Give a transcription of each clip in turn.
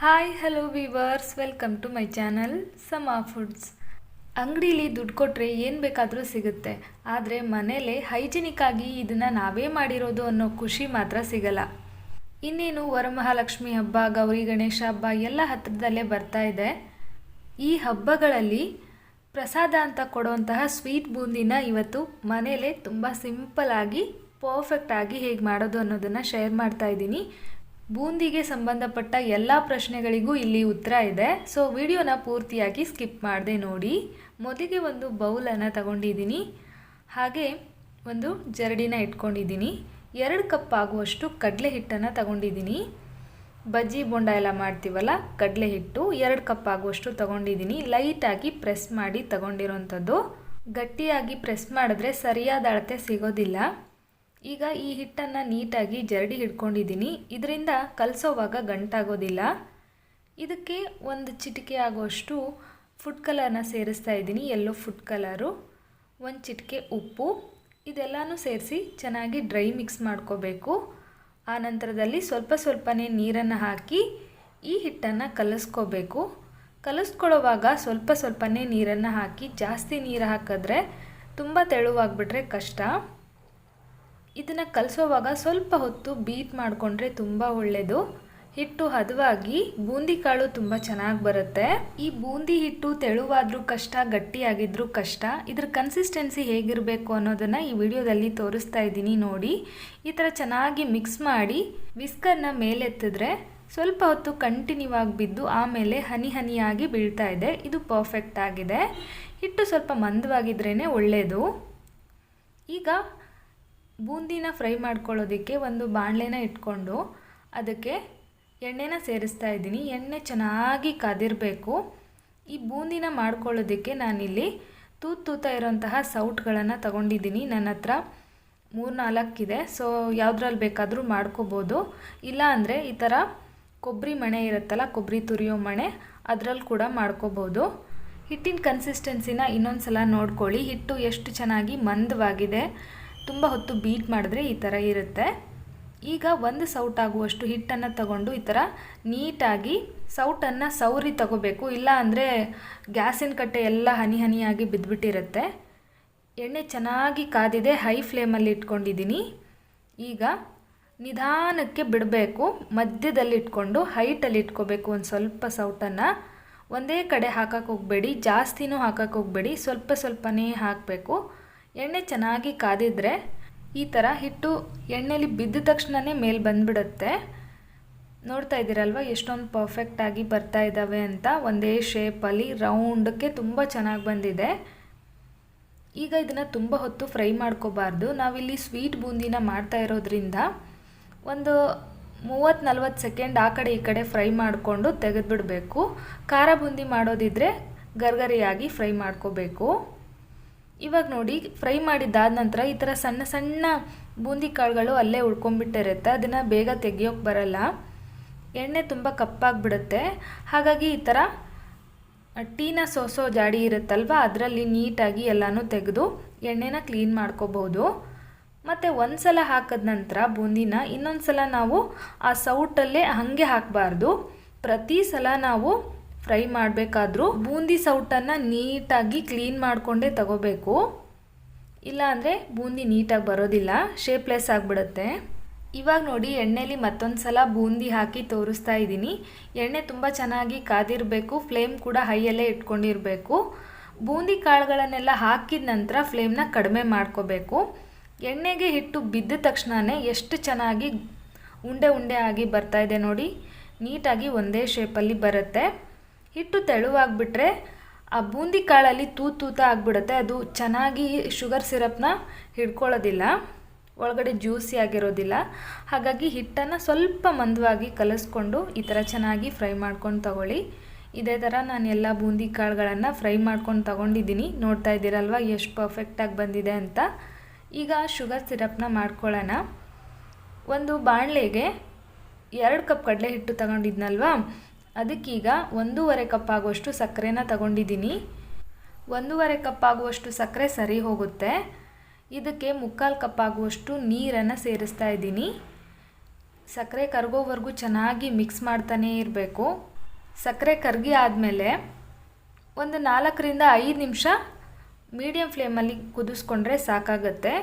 Hi hello viewers welcome to my channel Sama foods ಅಂಗಡೀಲಿ ದುಡ್ಡು ಕೊಟ್ಟರೆ ಏನು ಬೇಕಾದರೂ ಸಿಗುತ್ತೆ. ಆದರೆ ಮನೇಲೆ ಹೈಜಿನಿಕ್ಕಾಗಿ ಇದನ್ನು ನಾವೇ ಮಾಡಿರೋದು ಅನ್ನೋ ಖುಷಿ ಮಾತ್ರ ಸಿಗಲ್ಲ. ಇನ್ನೇನು ವರಮಹಾಲಕ್ಷ್ಮಿ ಹಬ್ಬ, ಗೌರಿ ಗಣೇಶ ಹಬ್ಬ ಎಲ್ಲ ಹತ್ತಿರದಲ್ಲೇ ಬರ್ತಾ ಇದೆ. ಈ ಹಬ್ಬಗಳಲ್ಲಿ ಪ್ರಸಾದ ಅಂತ ಕೊಡುವಂತಹ ಸ್ವೀಟ್ ಬೂಂದಿನ ಇವತ್ತು ಮನೆಯಲ್ಲೇ ತುಂಬ ಸಿಂಪಲ್ ಆಗಿ ಪರ್ಫೆಕ್ಟ್ ಆಗಿ ಹೇಗೆ ಮಾಡೋದು ಅನ್ನೋದನ್ನು ಶೇರ್ ಮಾಡ್ತಾ ಇದ್ದೀನಿ. ಬೂಂದಿಗೆ ಸಂಬಂಧಪಟ್ಟ ಎಲ್ಲ ಪ್ರಶ್ನೆಗಳಿಗೂ ಇಲ್ಲಿ ಉತ್ತರ ಇದೆ. ಸೊ ವಿಡಿಯೋನ ಪೂರ್ತಿಯಾಗಿ ಸ್ಕಿಪ್ ಮಾಡದೆ ನೋಡಿ. ಮೊದಲಿಗೆ ಒಂದು ಬೌಲನ್ನು ತಗೊಂಡಿದ್ದೀನಿ. ಹಾಗೆ ಒಂದು ಜರಡಿನ ಇಟ್ಕೊಂಡಿದ್ದೀನಿ. ಎರಡು ಕಪ್ ಆಗುವಷ್ಟು ಕಡಲೆ ಹಿಟ್ಟನ್ನು ತಗೊಂಡಿದ್ದೀನಿ. ಬಜ್ಜಿ ಬೊಂಡ ಎಲ್ಲ ಮಾಡ್ತೀವಲ್ಲ, ಕಡಲೆ ಹಿಟ್ಟು ಎರಡು ಕಪ್ ಆಗುವಷ್ಟು ತಗೊಂಡಿದ್ದೀನಿ. ಲೈಟಾಗಿ ಪ್ರೆಸ್ ಮಾಡಿ ತಗೊಂಡಿರೋಂಥದ್ದು. ಗಟ್ಟಿಯಾಗಿ ಪ್ರೆಸ್ ಮಾಡಿದ್ರೆ ಸರಿಯಾದ ಅಳತೆ ಸಿಗೋದಿಲ್ಲ. ಈಗ ಈ ಹಿಟ್ಟನ್ನು ನೀಟಾಗಿ ಜರಡಿ ಹಿಡ್ಕೊಂಡಿದ್ದೀನಿ. ಇದರಿಂದ ಕಲಸೋವಾಗ ಗಂಟಾಗೋದಿಲ್ಲ. ಇದಕ್ಕೆ ಒಂದು ಚಿಟಿಕೆ ಆಗುವಷ್ಟು ಫುಡ್ ಕಲರ್ನ ಸೇರಿಸ್ತಾ ಇದ್ದೀನಿ ಎಲ್ಲೋ ಫುಡ್ ಕಲರು ಒಂದು ಚಿಟಿಕೆ ಉಪ್ಪು. ಇದೆಲ್ಲನೂ ಸೇರಿಸಿ ಚೆನ್ನಾಗಿ ಡ್ರೈ ಮಿಕ್ಸ್ ಮಾಡ್ಕೋಬೇಕು. ಆ ನಂತರದಲ್ಲಿ ಸ್ವಲ್ಪ ಸ್ವಲ್ಪನೇ ನೀರನ್ನು ಹಾಕಿ ಈ ಹಿಟ್ಟನ್ನು ಕಲಸ್ಕೋಬೇಕು. ಕಲಸ್ಕೊಳ್ಳೋವಾಗ ಸ್ವಲ್ಪ ಸ್ವಲ್ಪನೇ ನೀರನ್ನು ಹಾಕಿ ಜಾಸ್ತಿ ನೀರು ಹಾಕಿದ್ರೆ ತುಂಬ ತೆಳುವಾಗ್ಬಿಟ್ರೆ ಕಷ್ಟ. ಇದನ್ನು ಕಲಿಸೋವಾಗ ಸ್ವಲ್ಪ ಹೊತ್ತು ಬೀಟ್ ಮಾಡಿಕೊಂಡ್ರೆ ತುಂಬ ಒಳ್ಳೆಯದು ಹಿಟ್ಟು ಹದವಾಗಿ ಬೂಂದಿ ಕಾಳು ತುಂಬ ಚೆನ್ನಾಗಿ ಬರುತ್ತೆ. ಈ ಬೂಂದಿ ಹಿಟ್ಟು ತೆಳುವಾದರೂ ಕಷ್ಟ, ಗಟ್ಟಿಯಾಗಿದ್ರೂ ಕಷ್ಟ, ಇದ್ರ ಕನ್ಸಿಸ್ಟೆನ್ಸಿ ಹೇಗಿರಬೇಕು ಅನ್ನೋದನ್ನು ಈ ವಿಡಿಯೋದಲ್ಲಿ ತೋರಿಸ್ತಾ ಇದ್ದೀನಿ ನೋಡಿ. ಈ ಥರ ಚೆನ್ನಾಗಿ ಮಿಕ್ಸ್ ಮಾಡಿ ವಿಸ್ಕರ್ನ ಮೇಲೆತ್ತಿದ್ರೆ ಸ್ವಲ್ಪ ಹೊತ್ತು ಕಂಟಿನ್ಯೂ ಆಗಿ ಬಿದ್ದು ಆಮೇಲೆ ಹನಿ ಹನಿಯಾಗಿ ಬೀಳ್ತಾ ಇದೆ. ಇದು ಪರ್ಫೆಕ್ಟ್ ಆಗಿದೆ. ಹಿಟ್ಟು ಸ್ವಲ್ಪ ಮಂದವಾಗಿದ್ರೇ ಒಳ್ಳೆಯದು ಈಗ ಬೂಂದಿನ ಫ್ರೈ ಮಾಡ್ಕೊಳ್ಳೋದಕ್ಕೆ ಒಂದು ಬಾಣಲೆನ ಇಟ್ಕೊಂಡು ಅದಕ್ಕೆ ಎಣ್ಣೆನ ಸೇರಿಸ್ತಾ ಇದ್ದೀನಿ. ಎಣ್ಣೆ ಚೆನ್ನಾಗಿ ಕಾದಿರಬೇಕು. ಈ ಬೂಂದಿನ ಮಾಡ್ಕೊಳ್ಳೋದಕ್ಕೆ ನಾನಿಲ್ಲಿ ತೂತು ತೂತ ಇರೋಂತಹ ಸೌಟ್ಗಳನ್ನು ತಗೊಂಡಿದ್ದೀನಿ. ನನ್ನ ಹತ್ರ ಮೂರು ನಾಲ್ಕಿದೆ ಸೊ, ಯಾವುದ್ರಲ್ಲಿ ಬೇಕಾದರೂ ಮಾಡ್ಕೋಬೋದು. ಇಲ್ಲ ಅಂದರೆ ಈ ಥರ ಕೊಬ್ಬರಿ ಮಣೆ ಇರುತ್ತಲ್ಲ ಕೊಬ್ಬರಿ ತುರಿಯೋ ಮಣೆ, ಅದರಲ್ಲಿ ಕೂಡ ಮಾಡ್ಕೋಬೋದು. ಹಿಟ್ಟಿನ ಕನ್ಸಿಸ್ಟೆನ್ಸಿನ ಇನ್ನೊಂದು ಸಲ ನೋಡ್ಕೊಳ್ಳಿ. ಹಿಟ್ಟು ಎಷ್ಟು ಚೆನ್ನಾಗಿ ಮಂದವಾಗಿದೆ. ತುಂಬ ಹೊತ್ತು ಬೀಟ್ ಮಾಡಿದ್ರೆ ಈ ಥರ ಇರುತ್ತೆ. ಈಗ ಒಂದು ಸೌಟ್ ಆಗುವಷ್ಟು ಹಿಟ್ಟನ್ನು ತಗೊಂಡು ಈ ಥರ ನೀಟಾಗಿ ಸೌಟನ್ನು ಸೌರಿ ತಗೋಬೇಕು. ಇಲ್ಲ ಅಂದರೆ ಗ್ಯಾಸಿನ ಕಟ್ಟೆ ಎಲ್ಲ ಹನಿ ಹನಿಯಾಗಿ ಬಿದ್ದುಬಿಟ್ಟಿರುತ್ತೆ ಎಣ್ಣೆ ಚೆನ್ನಾಗಿ ಕಾದಿದೆ ಹೈ ಫ್ಲೇಮಲ್ಲಿ ಇಟ್ಕೊಂಡಿದ್ದೀನಿ. ಈಗ ನಿಧಾನಕ್ಕೆ ಬಿಡಬೇಕು. ಮಧ್ಯದಲ್ಲಿ ಇಟ್ಕೊಂಡು ಹೈಟಲ್ಲಿ ಇಟ್ಕೋಬೇಕು ಒಂದು ಸ್ವಲ್ಪ ಸೌಟನ್ನು ಒಂದೇ ಕಡೆ ಹಾಕಕ್ಕೆ ಹೋಗಬೇಡಿ, ಜಾಸ್ತಿನೂ ಹಾಕಕ್ಕೆ ಹೋಗಬೇಡಿ, ಸ್ವಲ್ಪ ಸ್ವಲ್ಪನೇ ಹಾಕಬೇಕು. ಎಣ್ಣೆ ಚೆನ್ನಾಗಿ ಕಾದಿದ್ರೆ ಈ ಥರ ಹಿಟ್ಟು ಎಣ್ಣೆಲಿ ಬಿದ್ದ ತಕ್ಷಣವೇ ಮೇಲೆ ಬಂದುಬಿಡುತ್ತೆ. ನೋಡ್ತಾ ಇದ್ದೀರಲ್ವ? ಎಷ್ಟೊಂದು ಪರ್ಫೆಕ್ಟಾಗಿ ಬರ್ತಾ ಇದ್ದಾವೆ ಅಂತ. ಒಂದೇ ಶೇಪಲ್ಲಿ ರೌಂಡಕ್ಕೆ ತುಂಬ ಚೆನ್ನಾಗಿ ಬಂದಿದೆ. ಈಗ ಇದನ್ನು ತುಂಬ ಹೊತ್ತು ಫ್ರೈ ಮಾಡ್ಕೋಬಾರ್ದು. ನಾವಿಲ್ಲಿ ಸ್ವೀಟ್ ಬೂಂದಿನ ಮಾಡ್ತಾ ಇರೋದ್ರಿಂದ ಒಂದು ಮೂವತ್ತು ನಲ್ವತ್ತು ಸೆಕೆಂಡ್ ಆ ಕಡೆ ಈ ಕಡೆ ಫ್ರೈ ಮಾಡಿಕೊಂಡು ತೆಗೆದುಬಿಡಬೇಕು. ಖಾರ ಬೂಂದಿ ಮಾಡೋದಿದ್ರೆ ಗರ್ಗರಿಯಾಗಿ ಫ್ರೈ ಮಾಡ್ಕೋಬೇಕು. ಇವಾಗ ನೋಡಿ ಫ್ರೈ ಮಾಡಿದ್ದಾದ ನಂತರ ಈ ಥರ ಸಣ್ಣ ಸಣ್ಣ ಬೂಂದಿ ಕಾಳುಗಳು ಅಲ್ಲೇ ಉಳ್ಕೊಂಡ್ಬಿಟ್ಟಿರುತ್ತೆ ಅದನ್ನು ಬೇಗ ತೆಗಿಯೋಕೆ ಬರಲ್ಲ. ಎಣ್ಣೆ ತುಂಬ ಕಪ್ಪಾಗಿಬಿಡುತ್ತೆ. ಹಾಗಾಗಿ ಈ ಥರ ಟೀನ ಸೋಸೋ ಜಾಡಿ ಇರುತ್ತಲ್ವ? ಅದರಲ್ಲಿ ನೀಟಾಗಿ ಎಲ್ಲನೂ ತೆಗೆದು ಎಣ್ಣೆನ ಕ್ಲೀನ್ ಮಾಡ್ಕೋಬೋದು. ಮತ್ತು ಒಂದು ಸಲ ಹಾಕಿದ ನಂತರ ಬೂಂದಿನ ಇನ್ನೊಂದು ಸಲ ನಾವು ಆ ಸೌಟಲ್ಲೇ ಹಾಗೆ ಹಾಕಬಾರ್ದು. ಪ್ರತಿ ಸಲ ನಾವು ಫ್ರೈ ಮಾಡಬೇಕಾದ್ರೂ ಬೂಂದಿ ಸೌಟನ್ನು ನೀಟಾಗಿ ಕ್ಲೀನ್ ಮಾಡಿಕೊಂಡೇ ತಗೋಬೇಕು. ಇಲ್ಲಾಂದರೆ ಬೂಂದಿ ನೀಟಾಗಿ ಬರೋದಿಲ್ಲ ಶೇಪ್ಲೆಸ್ ಆಗಿಬಿಡುತ್ತೆ. ಇವಾಗ ನೋಡಿ ಎಣ್ಣೆಲಿ ಮತ್ತೊಂದು ಸಲ ಬೂಂದಿ ಹಾಕಿ ತೋರಿಸ್ತಾ ಇದ್ದೀನಿ. ಎಣ್ಣೆ ತುಂಬ ಚೆನ್ನಾಗಿ ಕಾದಿರಬೇಕು ಫ್ಲೇಮ್ ಕೂಡ ಹೈಯಲ್ಲೇ ಇಟ್ಕೊಂಡಿರಬೇಕು. ಬೂಂದಿ ಕಾಳುಗಳನ್ನೆಲ್ಲ ಹಾಕಿದ ನಂತರ ಫ್ಲೇಮ್ನ ಕಡಿಮೆ ಮಾಡ್ಕೋಬೇಕು. ಎಣ್ಣೆಗೆ ಹಿಟ್ಟು ಬಿದ್ದ ತಕ್ಷಣವೇ ಎಷ್ಟು ಚೆನ್ನಾಗಿ ಉಂಡೆ ಉಂಡೆ ಆಗಿ ಬರ್ತಾ ಇದೆ ನೋಡಿ. ನೀಟಾಗಿ ಒಂದೇ ಶೇಪಲ್ಲಿ ಬರುತ್ತೆ. ಹಿಟ್ಟು ತೆಳುವಾಗಿಬಿಟ್ರೆ ಆ ಬೂಂದಿ ಕಾಳಲ್ಲಿ ತೂತು ತೂತ ಆಗಿಬಿಡುತ್ತೆ. ಅದು ಚೆನ್ನಾಗಿ ಶುಗರ್ ಸಿರಪ್ನ ಹಿಡ್ಕೊಳ್ಳೋದಿಲ್ಲ, ಒಳಗಡೆ ಜ್ಯೂಸಿ ಆಗಿರೋದಿಲ್ಲ. ಹಾಗಾಗಿ ಹಿಟ್ಟನ್ನು ಸ್ವಲ್ಪ ಮಂದವಾಗಿ ಕಲಸ್ಕೊಂಡು ಈ ಥರ ಚೆನ್ನಾಗಿ ಫ್ರೈ ಮಾಡ್ಕೊಂಡು ತಗೊಳ್ಳಿ. ಇದೇ ಥರ ನಾನು ಎಲ್ಲ ಬೂಂದಿ ಕಾಳುಗಳನ್ನು ಫ್ರೈ ಮಾಡ್ಕೊಂಡು ತಗೊಂಡಿದ್ದೀನಿ. ನೋಡ್ತಾ ಇದ್ದೀರಲ್ವ, ಎಷ್ಟು ಪರ್ಫೆಕ್ಟಾಗಿ ಬಂದಿದೆ ಅಂತ. ಈಗ ಶುಗರ್ ಸಿರಪ್ನ ಮಾಡ್ಕೊಳ್ಳೋಣ. ಒಂದು ಬಾಣಲೆಗೆ ಎರಡು ಕಪ್ ಕಡಲೆ ಹಿಟ್ಟು ತಗೊಂಡಿದ್ನಲ್ವಾ? ಅದಕ್ಕೀಗ ಒಂದೂವರೆ ಕಪ್ ಆಗುವಷ್ಟು ಸಕ್ಕರೆನ ತಗೊಂಡಿದ್ದೀನಿ. ಒಂದೂವರೆ ಕಪ್ ಆಗುವಷ್ಟು ಸಕ್ಕರೆ ಸರಿ ಹೋಗುತ್ತೆ. ಇದಕ್ಕೆ ಮುಕ್ಕಾಲು ಕಪ್ ಆಗುವಷ್ಟು ನೀರನ್ನು ಸೇರಿಸ್ತಾ ಇದ್ದೀನಿ. ಸಕ್ಕರೆ ಕರಗೋವರೆಗೂ ಚೆನ್ನಾಗಿ ಮಿಕ್ಸ್ ಮಾಡ್ತಾನೇ ಇರಬೇಕು. ಸಕ್ಕರೆ ಕರಗಿ ಆದಮೇಲೆ ಒಂದು ನಾಲ್ಕರಿಂದ ಐದು ನಿಮಿಷ ಮೀಡಿಯಮ್ ಫ್ಲೇಮಲ್ಲಿ ಕುದಿಸ್ಕೊಂಡ್ರೆ ಸಾಕಾಗತ್ತೆ.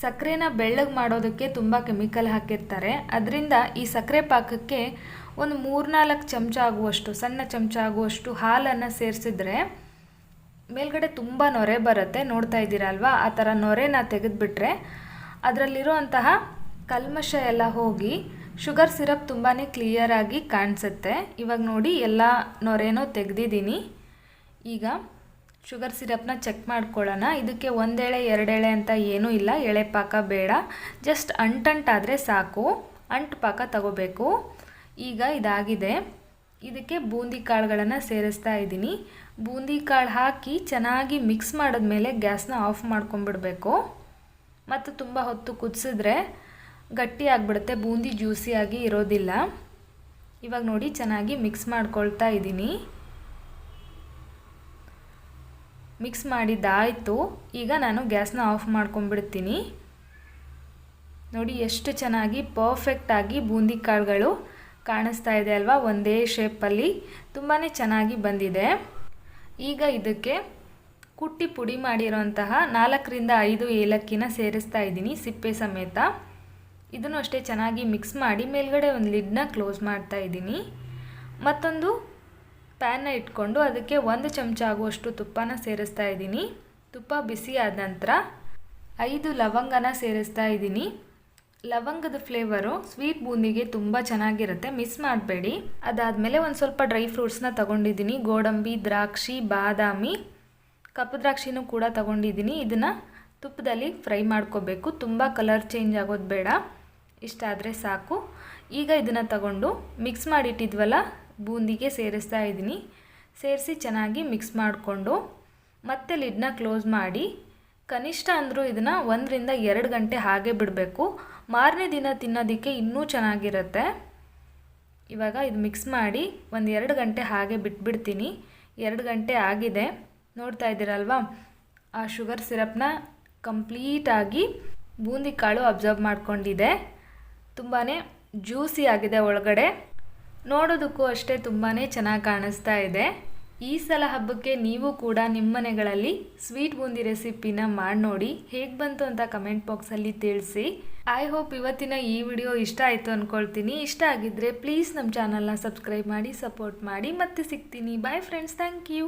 ಸಕ್ಕರೆನ ಬೆಳ್ಳಗೆ ಮಾಡೋದಕ್ಕೆ ತುಂಬ ಕೆಮಿಕಲ್ ಹಾಕಿರ್ತಾರೆ. ಅದರಿಂದ ಈ ಸಕ್ಕರೆ ಪಾಕಕ್ಕೆ ಒಂದು ಮೂರ್ನಾಲ್ಕು ಚಮಚ ಆಗುವಷ್ಟು, ಸಣ್ಣ ಚಮಚ ಆಗುವಷ್ಟು ಹಾಲನ್ನು ಸೇರಿಸಿದ್ರೆ ಮೇಲ್ಗಡೆ ತುಂಬ ನೊರೆ ಬರುತ್ತೆ. ನೋಡ್ತಾ ಇದ್ದೀರಲ್ವಾ? ಆ ಥರ ನೊರೆನ ತೆಗೆದುಬಿಟ್ರೆ ಅದರಲ್ಲಿರುವಂತಹ ಕಲ್ಮಶ ಎಲ್ಲ ಹೋಗಿ ಶುಗರ್ ಸಿರಪ್ ತುಂಬಾ ಕ್ಲಿಯರಾಗಿ ಕಾಣಿಸುತ್ತೆ. ಇವಾಗ ನೋಡಿ ಎಲ್ಲ ನೊರೆನೂ ತೆಗೆದಿದ್ದೀನಿ. ಈಗ ಶುಗರ್ ಸಿರಪ್ನ ಚೆಕ್ ಮಾಡ್ಕೊಳ್ಳೋಣ. ಇದಕ್ಕೆ ಒಂದೆಳೆ, ಎರಡೆಳೆ ಅಂತ ಏನೂ ಇಲ್ಲ. ಎಳೆ ಪಾಕ ಬೇಡ. ಜಸ್ಟ್ ಅಂಟಂಟಾದರೆ ಸಾಕು. ಅಂಟು ಪಾಕ ತಗೋಬೇಕು. ಈಗ ಇದಾಗಿದೆ. ಇದಕ್ಕೆ ಬೂಂದಿ ಕಾಳುಗಳನ್ನು ಸೇರಿಸ್ತಾ ಇದ್ದೀನಿ. ಬೂಂದಿ ಕಾಳು ಹಾಕಿ ಚೆನ್ನಾಗಿ ಮಿಕ್ಸ್ ಮಾಡಿದ್ಮೇಲೆ ಗ್ಯಾಸ್ನ ಆಫ್ ಮಾಡ್ಕೊಂಬಿಡಬೇಕು. ಮತ್ತು ತುಂಬ ಹೊತ್ತು ಕುದಿಸಿದ್ರೆ ಗಟ್ಟಿ ಆಗಿಬಿಡುತ್ತೆ. ಬೂಂದಿ ಜ್ಯೂಸಿಯಾಗಿ ಇರೋದಿಲ್ಲ. ಇವಾಗ ನೋಡಿ ಚೆನ್ನಾಗಿ ಮಿಕ್ಸ್ ಮಾಡ್ಕೊಳ್ತಾ ಇದ್ದೀನಿ. ಮಿಕ್ಸ್ ಮಾಡಿದ್ದಾಯಿತು. ಈಗ ನಾನು ಗ್ಯಾಸ್ನ ಆಫ್ ಮಾಡ್ಕೊಂಡ್ಬಿಡ್ತೀನಿ. ನೋಡಿ ಎಷ್ಟು ಚೆನ್ನಾಗಿ ಪರ್ಫೆಕ್ಟಾಗಿ ಬೂಂದಿ ಕಾಳುಗಳು ಕಾಣಿಸ್ತಾ ಇದೆ ಅಲ್ವಾ? ಒಂದೇ ಶೇಪಲ್ಲಿ ತುಂಬಾ ಚೆನ್ನಾಗಿ ಬಂದಿದೆ. ಈಗ ಇದಕ್ಕೆ ಕುಟ್ಟಿ ಪುಡಿ ಮಾಡಿರೋಂತಹ ನಾಲ್ಕರಿಂದ ಐದು ಏಲಕ್ಕಿನ ಸೇರಿಸ್ತಾ ಇದ್ದೀನಿ ಸಿಪ್ಪೆ ಸಮೇತ. ಇದನ್ನು ಅಷ್ಟೇ ಚೆನ್ನಾಗಿ ಮಿಕ್ಸ್ ಮಾಡಿ ಮೇಲ್ಗಡೆ ಒಂದು ಲಿಡ್ನ ಕ್ಲೋಸ್ ಮಾಡ್ತಾ ಇದ್ದೀನಿ. ಮತ್ತೊಂದು ಪ್ಯಾನ್ನ ಇಟ್ಕೊಂಡು ಅದಕ್ಕೆ ಒಂದು ಚಮಚ ಆಗುವಷ್ಟು ತುಪ್ಪನ ಸೇರಿಸ್ತಾ ಇದ್ದೀನಿ. ತುಪ್ಪ ಬಿಸಿ ಆದ ನಂತರ ಐದು ಲವಂಗನ ಸೇರಿಸ್ತಾ ಇದ್ದೀನಿ. ಲವಂಗದ ಫ್ಲೇವರು ಸ್ವೀಟ್ ಬೂಂದಿಗೆ ತುಂಬ ಚೆನ್ನಾಗಿರುತ್ತೆ. ಮಿಸ್ ಮಾಡಬೇಡಿ. ಅದಾದಮೇಲೆ ಒಂದು ಸ್ವಲ್ಪ ಡ್ರೈ ಫ್ರೂಟ್ಸ್ನ ತಗೊಂಡಿದ್ದೀನಿ. ಗೋಡಂಬಿ, ದ್ರಾಕ್ಷಿ, ಬಾದಾಮಿ ಕಪ್ಪು ದ್ರಾಕ್ಷಿನೂ ಕೂಡ ತಗೊಂಡಿದ್ದೀನಿ. ಇದನ್ನು ತುಪ್ಪದಲ್ಲಿ ಫ್ರೈ ಮಾಡ್ಕೋಬೇಕು. ತುಂಬ ಕಲರ್ ಚೇಂಜ್ ಆಗೋದು ಬೇಡ. ಇಷ್ಟಾದರೆ ಸಾಕು. ಈಗ ಇದನ್ನು ತಗೊಂಡು ಮಿಕ್ಸ್ ಮಾಡಿಟ್ಟಿದ್ವಲ್ಲ ಬೂಂದಿಗೆ ಸೇರಿಸ್ತಾ ಇದ್ದೀನಿ. ಸೇರಿಸಿ ಚೆನ್ನಾಗಿ ಮಿಕ್ಸ್ ಮಾಡಿಕೊಂಡು ಮತ್ತೆ ಲಿಡ್ನ ಕ್ಲೋಸ್ ಮಾಡಿ, ಕನಿಷ್ಠ ಅಂದರೂ ಇದನ್ನು ಒಂದರಿಂದ ಎರಡು ಗಂಟೆ ಹಾಗೆ ಬಿಡಬೇಕು. ಮಾರನೇ ದಿನ ತಿನ್ನೋದಕ್ಕೆ ಇನ್ನೂ ಚೆನ್ನಾಗಿರುತ್ತೆ. ಇವಾಗ ಇದು ಮಿಕ್ಸ್ ಮಾಡಿ ಒಂದು ಎರಡು ಗಂಟೆ ಹಾಗೆ ಬಿಟ್ಬಿಡ್ತೀನಿ. ಎರಡು ಗಂಟೆ ಆಗಿದೆ. ನೋಡ್ತಾ ಇದ್ದೀರಲ್ವಾ? ಆ ಶುಗರ್ ಸಿರಪ್ನ ಕಂಪ್ಲೀಟಾಗಿ ಬೂಂದಿ ಕಾಳು ಅಬ್ಸರ್ವ್ ಮಾಡ್ಕೊಂಡಿದೆ. ತುಂಬಾ ಜ್ಯೂಸಿ ಆಗಿದೆ ಒಳಗಡೆ. ನೋಡೋದಕ್ಕೂ ಅಷ್ಟೇ ತುಂಬಾ ಚೆನ್ನಾಗಿ ಕಾಣಿಸ್ತಾ ಇದೆ. ಈ ಸಲ ಹಬ್ಬಕ್ಕೆ ನೀವು ಕೂಡ ನಿಮ್ಮ ಮನೆಗಳಲ್ಲಿ ಸ್ವೀಟ್ ಬೂಂದಿ ರೆಸಿಪಿನ ಮಾಡಿ ನೋಡಿ. ಹೇಗೆ ಬಂತು ಅಂತ ಕಮೆಂಟ್ ಬಾಕ್ಸಲ್ಲಿ ತಿಳಿಸಿ. ಐ ಹೋಪ್ ಇವತ್ತಿನ ಈ ವಿಡಿಯೋ ಇಷ್ಟ ಆಯಿತು ಅಂದ್ಕೊಳ್ತೀನಿ ಇಷ್ಟ ಆಗಿದ್ದರೆ ಪ್ಲೀಸ್ ನಮ್ಮ ಚಾನಲ್ನ ಸಬ್ಸ್ಕ್ರೈಬ್ ಮಾಡಿ, ಸಪೋರ್ಟ್ ಮಾಡಿ. ಮತ್ತೆ ಸಿಗ್ತೀನಿ. Bye friends thank you